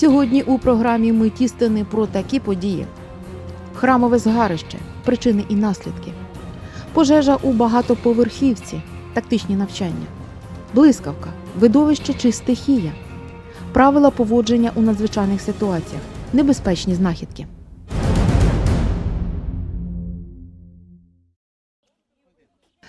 Сьогодні у програмі ми тістини про такі події: храмове згарище, причини і наслідки, пожежа у багатоповерхівці, тактичні навчання, блискавка, видовище чи стихія, правила поводження у надзвичайних ситуаціях, небезпечні знахідки.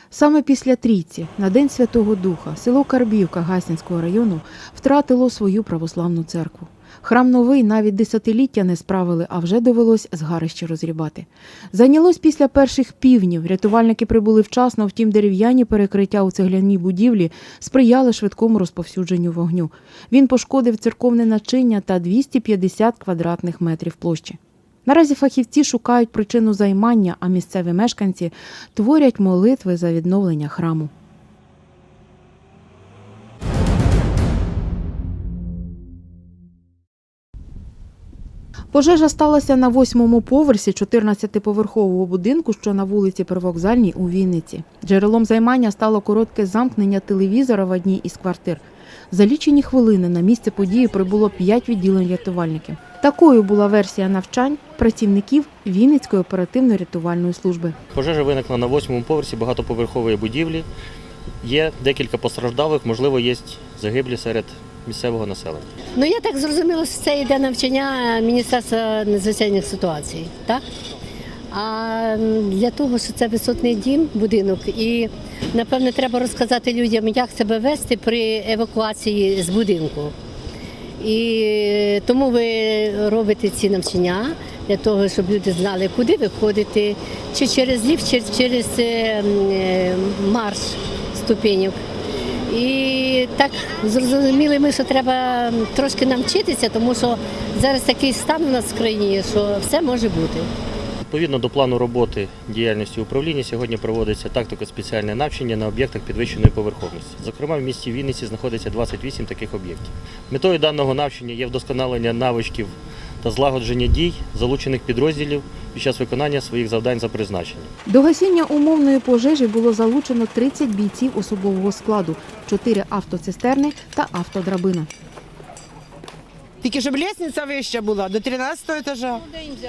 Саме після трійці, на День Святого Духа, село Карбівка Гасінського району втратило свою православну церкву. Храм новий навіть десятиліття не справили, а вже довелось згарище розрібати. Зайнялось після перших півнів. Рятувальники прибули вчасно, втім дерев'яні перекриття у цегляній будівлі сприяли швидкому розповсюдженню вогню. Він пошкодив церковне начиння та 250 квадратних метрів площі. Наразі фахівці шукають причину займання, а місцеві мешканці творять молитви за відновлення храму. Пожежа сталася на восьмому поверсі 14-поверхового будинку, що на вулиці Первокзальній у Вінниці. Джерелом займання стало коротке замкнення телевізора в одній із квартир. За лічені хвилини на місце події прибуло п'ять відділень рятувальників. Такою була версія навчань працівників Вінницької оперативно-рятувальної служби. Пожежа виникла на восьмому поверсі багатоповерхової будівлі. Є декілька постраждалих, можливо, є загиблі серед місцевого населення. Ну я так зрозуміла, що це йде навчання Міністерства надзвичайних ситуацій, так? А для того, що це висотний дім, будинок, і напевне треба розказати людям, як себе вести при евакуації з будинку. І тому ви робите ці навчання для того, щоб люди знали, куди виходити, чи через ліфт, чи через е, е, марш ступеньок. І так зрозуміли ми, що треба трошки навчитися, тому що зараз такий стан у нас в країні, що все може бути. Відповідно до плану роботи діяльності управління, сьогодні проводиться тактико-спеціальне навчання на об'єктах підвищеної поверховності. Зокрема, в місті Вінниці знаходиться 28 таких об'єктів. Метою даного навчання є вдосконалення навичків та злагодження дій залучених підрозділів під час виконання своїх завдань за призначенням. До гасіння умовної пожежі було залучено 30 бійців особового складу, 4 автоцистерни та автодрабина. Тільки щоб лестниця вища була до 13 етажа,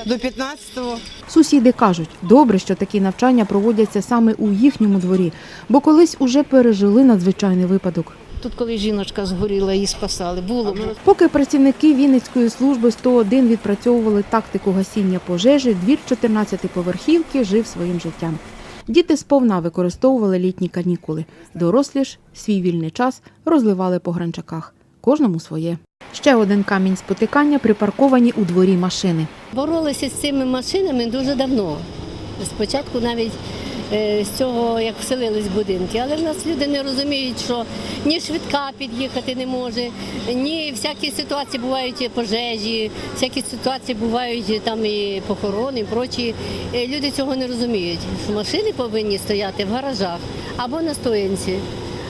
до 15-го. Сусіди кажуть, добре, що такі навчання проводяться саме у їхньому дворі, бо колись уже пережили надзвичайний випадок. Тут, коли жіночка згоріла, її спасали. Було. Поки працівники Вінницької служби 101 відпрацьовували тактику гасіння пожежі, двір 14-поверхівки жив своїм життям. Діти сповна використовували літні канікули. Дорослі ж свій вільний час розливали по гранчаках. Кожному своє. Ще один камінь спотикання припарковані у дворі машини. Боролися з цими машинами дуже давно. Спочатку навіть з цього, як вселились будинки. Але в нас люди не розуміють, що ні швидка під'їхати не може, ні всякі ситуації бувають пожежі, всякі ситуації бувають там і похорони, і прочі. Е, Люди цього не розуміють. Машини повинні стояти в гаражах або на стоянці,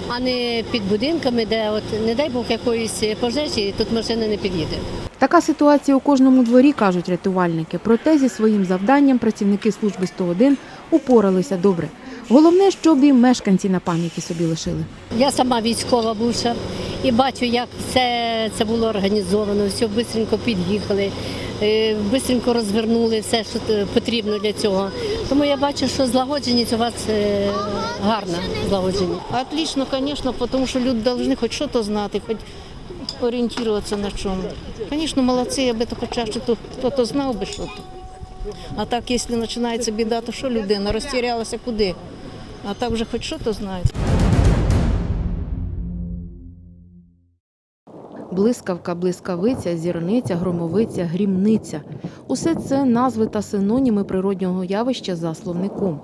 а не під будинками, де от не дай Бог якоїсь пожежі, тут машина не під'їде. Така ситуація у кожному дворі, кажуть рятувальники. Проте зі своїм завданням працівники служби 101 упоралися добре. Головне, щоб і мешканці на пам'яті собі лишили. Я сама військова бувша і бачу, як все це було організовано, все швидко під'їхали, швидко розвернули все, що е, потрібно для цього. Тому я бачу, що злагодженість у вас е, гарна. Злагодженість. Отлично, звісно, тому що люди повинні хоч щось знати, хоч орієнтуватися на чому. Звісно, молодці, аби то хоча то, хто-то знав би що то. А так, якщо починається біда, то що людина розтірялася куди? А так вже хоч що-то знає. Блискавка, блискавиця, зірниця, громовиця, грімниця усе це назви та синоніми природнього явища за словником.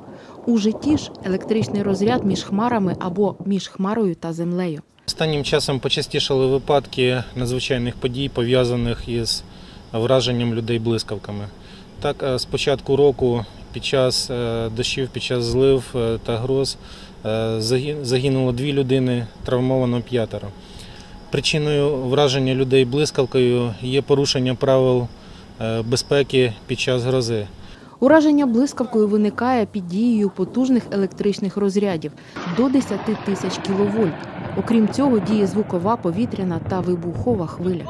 У житті ж електричний розряд між хмарами або між хмарою та землею. Останнім часом почастішали випадки надзвичайних подій, пов'язаних із враженням людей блискавками. Так, е, з початку року під час е, дощів, під час злив е, та гроз загинуло дві людини, травмовано п'ятеро. Причиною враження людей блискавкою є порушення правил безпеки під час грози. Ураження блискавкою виникає під дією потужних електричних розрядів до 10 тисяч кВт. Окрім цього, діє звукова, повітряна та вибухова хвиля.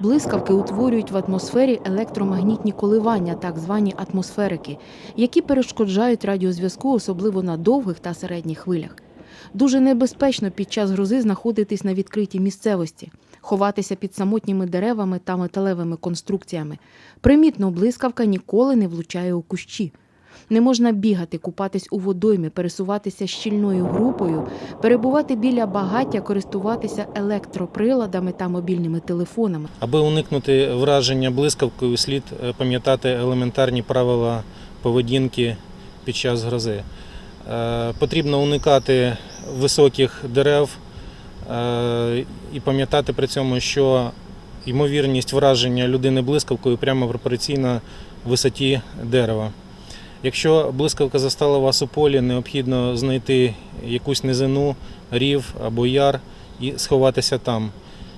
Блискавки утворюють в атмосфері електромагнітні коливання, так звані атмосферики, які перешкоджають радіозв'язку, особливо на довгих та середніх хвилях. Дуже небезпечно під час грози знаходитись на відкритій місцевості, ховатися під самотніми деревами та металевими конструкціями. Примітно, блискавка ніколи не влучає у кущі. Не можна бігати, купатись у водоймі, пересуватися щільною групою, перебувати біля багаття, користуватися електроприладами та мобільними телефонами. Аби уникнути враження блискавкою, слід е, пам'ятати елементарні правила поведінки під час грози. Е, Потрібно уникати високих дерев і пам'ятати при цьому, що ймовірність враження людини блискавкою прямо пропорційна висоті дерева. Якщо блискавка застала вас у полі, необхідно знайти якусь низину, рів або яр і сховатися там.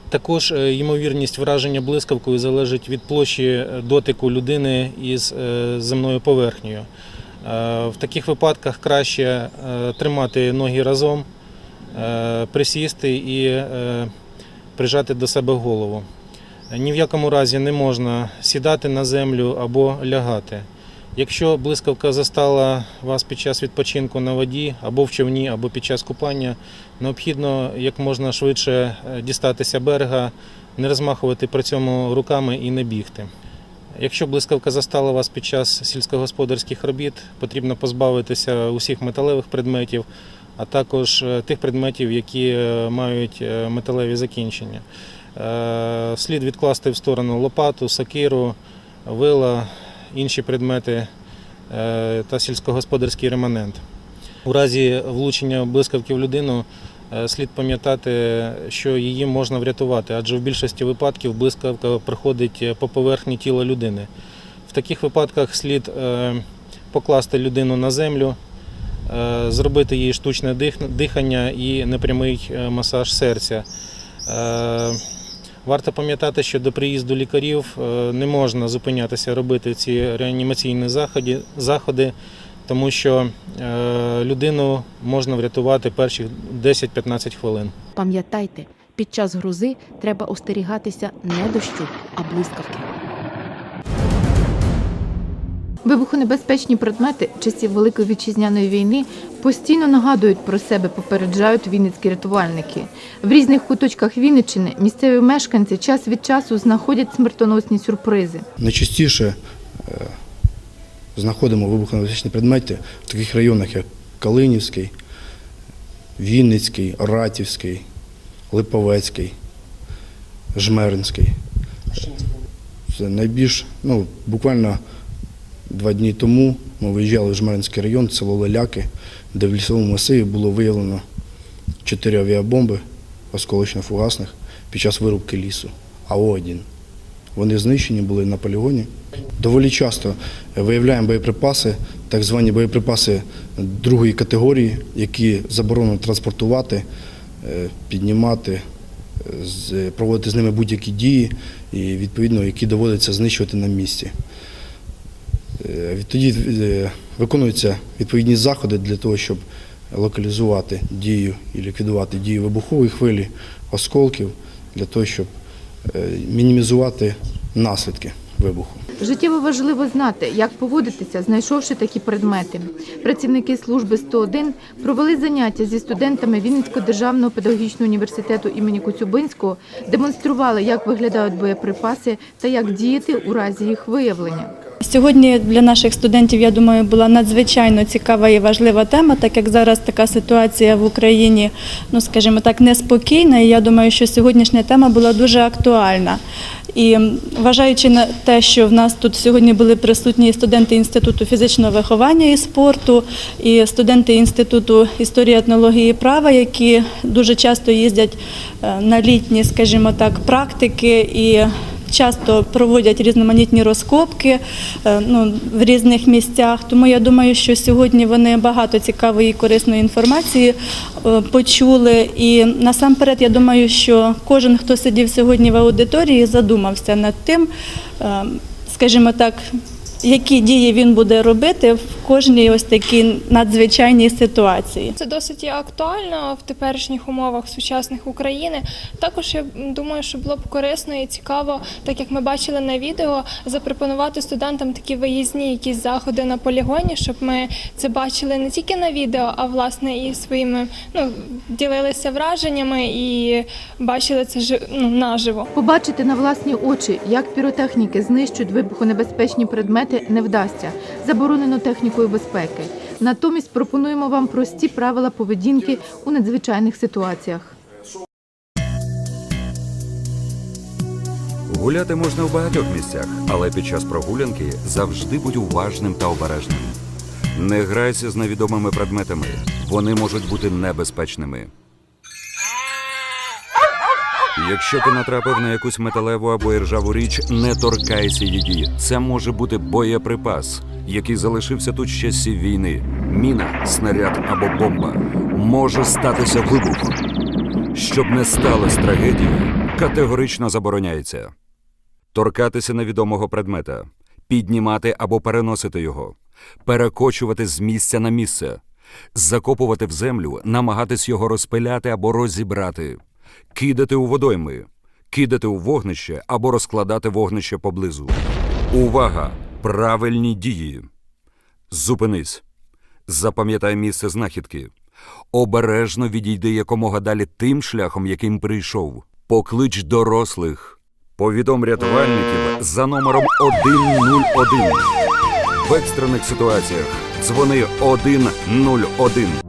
Також е, ймовірність враження блискавкою залежить від площі е, дотику людини із е, земною поверхнею. Е, В таких випадках краще е, тримати ноги разом, е, присісти і е, прижати до себе голову. Ні в якому разі не можна сідати на землю або лягати. Якщо блискавка застала вас під час відпочинку на воді або в човні, або під час купання, необхідно як можна швидше е, дістатися берега, не розмахувати при цьому руками і не бігти. Якщо блискавка застала вас під час сільськогосподарських робіт, потрібно позбавитися усіх металевих предметів, а також е, тих предметів, які е, мають е, металеві закінчення. Слід відкласти в сторону лопату, сокиру, вила, інші предмети та сільськогосподарський реманент. У разі влучення блискавки в людину слід пам'ятати, що її можна врятувати, адже в більшості випадків блискавка проходить по поверхні тіла людини. В таких випадках слід покласти людину на землю, зробити їй штучне дих- дихання і непрямий е, масаж серця. Е, Варто пам'ятати, що до приїзду лікарів е, не можна зупинятися робити ці реанімаційні заходи, тому що е, людину можна врятувати перші 10-15 хвилин. Пам'ятайте, під час грози треба остерігатися не дощу, а блискавки. Вибухонебезпечні предмети часів Великої вітчизняної війни постійно нагадують про себе, попереджають вінницькі рятувальники. В різних куточках Вінниччини місцеві мешканці час від часу знаходять смертоносні сюрпризи. Найчастіше е, знаходимо вибухонебезпечні предмети в таких районах, як Калинівський, Вінницький, Ратівський, Липовецький, Жмеринський. Це найбільш, ну, буквально два дні тому ми виїжджали в Жмеринський район, село Леляки, де в лісовому масиві було виявлено чотири авіабомби осколочно-фугасних під час вирубки лісу. АО-1. Вони знищені були на полігоні. Доволі часто виявляємо боєприпаси, так звані боєприпаси другої категорії, які заборонено транспортувати, е, піднімати, е, проводити з ними будь-які дії, і відповідно, які доводиться знищувати на місці. Е, Відтоді е, виконуються відповідні заходи для того, щоб локалізувати дію і ліквідувати дію вибухової хвилі, осколків, для того, щоб е, мінімізувати наслідки вибуху. Життєво важливо знати, як поводитися, знайшовши такі предмети. Працівники служби 101 провели заняття зі студентами Вінницького державного педагогічного університету імені Коцюбинського, демонстрували, як виглядають боєприпаси та як діяти у разі їх виявлення. Сьогодні для наших студентів, я думаю, була надзвичайно цікава і важлива тема, так як зараз така ситуація в Україні, ну скажімо так, неспокійна. І я думаю, що сьогоднішня тема була дуже актуальна. І вважаючи на те, що в нас тут сьогодні були присутні студенти інституту фізичного виховання і спорту, і студенти інституту історії, етнології і права, які дуже часто їздять е, на літні, скажімо так, практики і часто проводять різноманітні розкопки е, ну, в різних місцях. Тому я думаю, що сьогодні вони багато цікавої і корисної інформації е, почули. І насамперед, я думаю, що кожен, хто сидів сьогодні в аудиторії, задумався над тим, е, скажімо так. Які дії він буде робити в кожній ось такій надзвичайній ситуації. Це досить актуально в теперішніх умовах сучасних України. Також я думаю, що було б корисно і цікаво, так як ми бачили на відео, запропонувати студентам такі виїзні якісь заходи на полігоні, щоб ми це бачили не тільки на відео, а власне і своїми ну ділилися враженнями і бачили це ну, наживо. Побачити на власні очі, як піротехніки знищують вибухонебезпечні предмети, не вдасться. Заборонено технікою безпеки. Натомість пропонуємо вам прості правила поведінки у надзвичайних ситуаціях. Гуляти можна в багатьох місцях, але під час прогулянки завжди будь уважним та обережним. Не грайся з невідомими предметами, вони можуть бути небезпечними. Якщо ти натрапив на якусь металеву або іржаву річ, не торкайся її. Це може бути боєприпас, який залишився тут з часів війни. Міна, снаряд або бомба. Може статися вибух. Щоб не сталося трагедії, категорично забороняється. Торкатися невідомого предмета, піднімати або переносити його, перекочувати з місця на місце, закопувати в землю, намагатись його розпиляти або розібрати, кидати у водойми, кидати у вогнище або розкладати вогнище поблизу. Увага! Правильні дії. Зупинись. Запам'ятай місце знахідки. Обережно відійди якомога далі тим шляхом, яким прийшов. Поклич дорослих. Повідом рятувальників за номером 101. В екстрених ситуаціях дзвони 101.